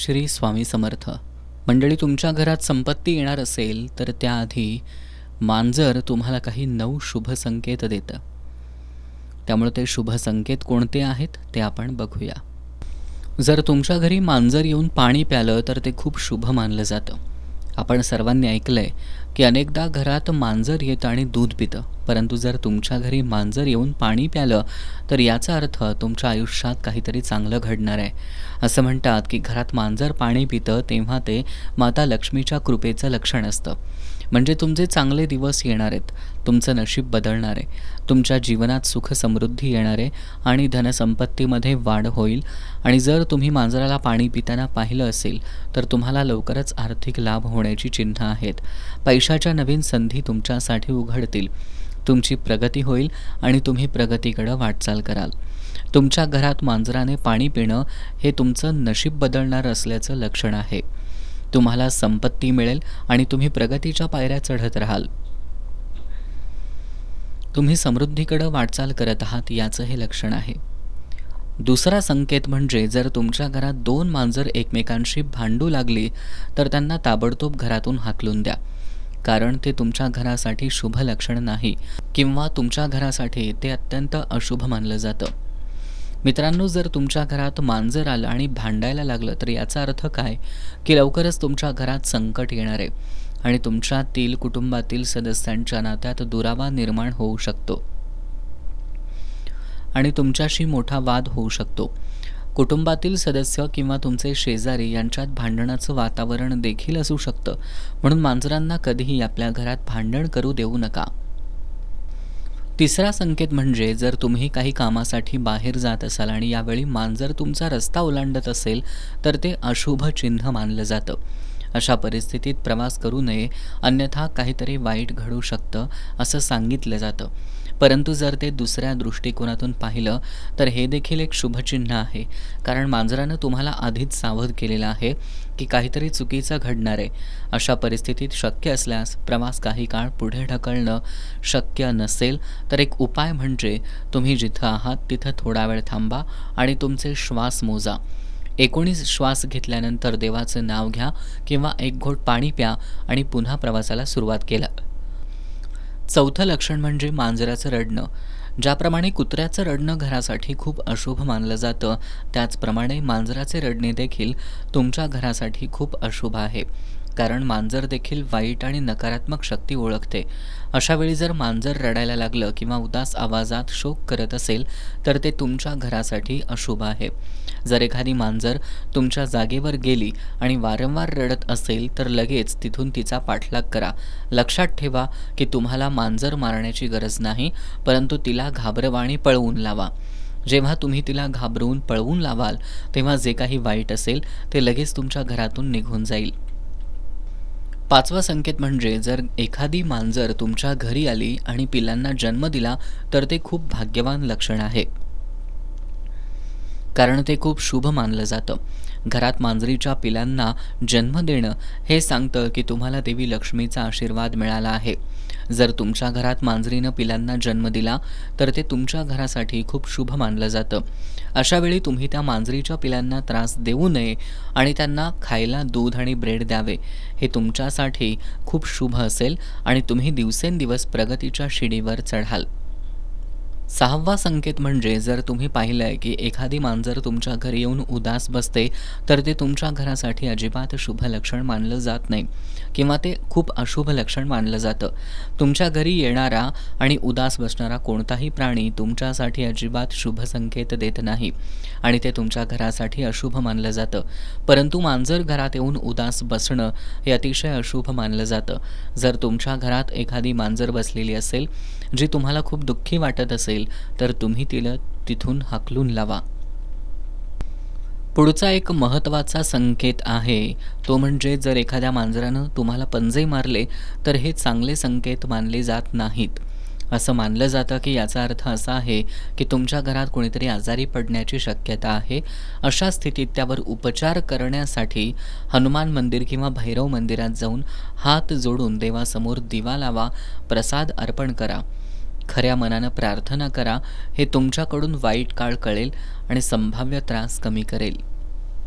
श्री स्वामी समर्थ. मंडळी तुमच्या घरात संपत्ती येणार असेल तर त्याआधी मांजर तुम्हाला काही नऊ शुभ संकेत देतं. त्यामुळे ते शुभ संकेत कोणते आहेत ते आपण बघूया. जर तुमच्या घरी मांजर येऊन पाणी प्यालं तर ते खूप शुभ मानलं जातं. आपण सर्वांनी ऐकलं आहे की अनेकदा घरात मांजर येतं आणि दूध पितं. परंतु जर तुमच्या घरी मांजर येऊन पाणी प्यालं तर याचा अर्थ तुमच्या आयुष्यात काहीतरी चांगलं घडणार आहे. असं म्हणतात की घरात मांजर पाणी पितं तेव्हा ते माता लक्ष्मीच्या कृपेचं लक्षण असतं. म्हणजे तुमचे चांगले दिवस येणार आहेत. तुमचं नशीब बदलणार आहे. तुमच्या जीवनात सुख समृद्धी येणार आहे आणि धनसंपत्तीमध्ये वाढ होईल. आणि जर तुम्ही मांजराला पाणी पिताना पाहिलं असेल तर तुम्हाला लवकरच आर्थिक लाभ होण्याची चिन्ह आहेत. यशाच्या नवीन संधी तुमच्यासाठी उघडतील. तुमची प्रगती होईल आणि तुम्ही प्रगतीकडं वाटचाल कराल. तुमच्या घरात मांजराने पाणी पिणं हे तुमचं नशीब बदलणार असल्याचं लक्षण आहे. तुम्हाला संपत्ती मिळेल आणि तुम्ही प्रगतीच्या पायऱ्या चढत राहाल. तुम्ही समृद्धीकडं वाटचाल करत आहात याचं हे लक्षण आहे. दुसरा संकेत म्हणजे जर तुमच्या घरात दोन मांजर एकमेकांशी भांडू लागली तर त्यांना ताबडतोब घरातून हाकलून द्या. कारण ते तुमच्या घरासाठी शुभ लक्षण नाही किंवा तुमच्या घरासाठी ते अत्यंत अशुभ मानलं जातं. मित्रांनो जर तुमच्या घरात मांजर आलं आणि भांडायला लागलं तर याचा अर्थ काय? की लवकरच तुमच्या घरात संकट येणार आहे आणि तुमच्यातील कुटुंबातील सदस्यांच्या नात्यात दुरावा निर्माण होऊ शकतो आणि तुमच्याशी मोठा वाद होऊ शकतो. कुटुंबातील सदस्य किंवा तुमचे शेजारी यांच्यात भांडणाचं वातावरण देखील असू शकतं. म्हणून मांजरांना कधीही आपल्या घरात भांडण करू देऊ नका. तिसरा संकेत म्हणजे जर तुम्ही काही कामासाठी बाहेर जात असाल आणि यावेळी मांजर तुमचा रस्ता ओलांडत असेल तर ते अशुभ चिन्ह मानलं जातं. अशा परिस्थितीत प्रवास करू नये अन्यथा काहीतरी वाईट घडू शकतं असं सांगितलं जातं. परंतु जर ते दुसऱ्या दृष्टिकोनातून पाहिलं तर हे देखील एक शुभचिन्ह आहे. कारण मांजरानं तुम्हाला आधीच सावध केलेलं आहे की काहीतरी चुकीचं घडणार आहे. अशा परिस्थितीत शक्य असल्यास प्रवास काही काळ पुढे ढकलणं शक्य नसेल तर एक उपाय म्हणजे तुम्ही जिथं आहात तिथं थोडा वेळ थांबा आणि तुमचे श्वास मोजा. एकोणीस श्वास घेतल्यानंतर देवाचं नाव घ्या किंवा एक घोट पाणी प्या आणि पुन्हा प्रवासाला सुरुवात केला. चौथं लक्षण म्हणजे मांजराचं रडणं. ज्याप्रमाणे कुत्र्याचं रडणं घरासाठी खूप अशुभ मानलं जातं त्याचप्रमाणे मांजराचे रडणे देखील तुमच्या घरासाठी खूप अशुभ आहे. कारण मांजर देखील वाईट आणि नकारात्मक शक्ती ओळखते. अशावेळी जर मांजर रडायला लागलं किंवा उदास आवाजात शोक करत असेल तर ते तुमच्या घरासाठी अशुभ आहे. जर एखादी मांजर तुमच्या जागेवर गेली आणि वारंवार रडत असेल तर लगेच तिथून तिचा पाठलाग करा. लक्षात ठेवा की तुम्हाला मांजर मारण्याची गरज नाही परंतु तिला घाबरवाणी पळवून लावा. जेव्हा तुम्ही तिला घाबरवून पळवून लावाल तेव्हा जे काही वाईट असेल ते लगेच तुमच्या घरातून निघून जाईल. पाचवा संकेत म्हणजे जर एखादी मांजर तुमच्या घरी आली आणि पिलांना जन्म दिला तर ते खूप भाग्यवान लक्षण आहे. कारण ते खूप शुभ मानलं जातं. घरात मांजरीच्या पिलांना जन्म देणं हे सांगतं की तुम्हाला देवी लक्ष्मीचा आशीर्वाद मिळाला आहे. जर तुमच्या घरात मांजरीनं पिलांना जन्म दिला तर ते तुमच्या घरासाठी खूप शुभ मानलं जातं. अशावेळी तुम्ही त्या मांजरीच्या पिलांना त्रास देऊ नये आणि त्यांना खायला दूध आणि ब्रेड द्यावे. हे तुमच्यासाठी खूप शुभ असेल आणि तुम्ही दिवसेंदिवस प्रगतीच्या शिडीवर चढाल. सहावा संकेत म्हणजे जर तुम्ही पाहिलंय की एखादी मांजर तुमच्या घरी येऊन उदास बसते तर ते तुमच्या घरासाठी अजिबात शुभ लक्षण मानलं जात नाही किंवा ते खूप अशुभ लक्षण मानलं जातं. तुमच्या घरी येणारा आणि उदास बसणारा कोणताही प्राणी तुमच्यासाठी अजिबात शुभ संकेत देत नाही आणि ते तुमच्या घरासाठी अशुभ मानलं जातं. परंतु मांजर घरात येऊन उदास बसणं हे अतिशय अशुभ मानलं जातं. जर तुमच्या घरात एखादी मांजर बसलेली असेल जी तुम्हाला खूप दुःखी वाटत असेल असेल तर तुम्ही तिला तिथून हाकलून लावा. पुढचा एक महत्त्वाचा संकेत आहे तो म्हणजे जर एखाद्या मांजरानं तुम्हाला पंजे मारले तर हे चांगले संकेत मानले जात नाहीत. असं मानलं जातं की याचा अर्थ असा आहे की तुमच्या घरात कोणीतरी आजारी पडण्याची शक्यता आहे अशा स्थितीत त्यावर उपचार करण्यासाठी हनुमान मंदिर किंवा भैरव मंदिरात जाऊन हात जोडून देवासमोर दिवा लावा प्रसाद अर्पण करा. खऱ्या मनानं प्रार्थना करा हे तुमच्याकडून वाईट काळ कळेल आणि संभाव्य त्रास कमी करेल.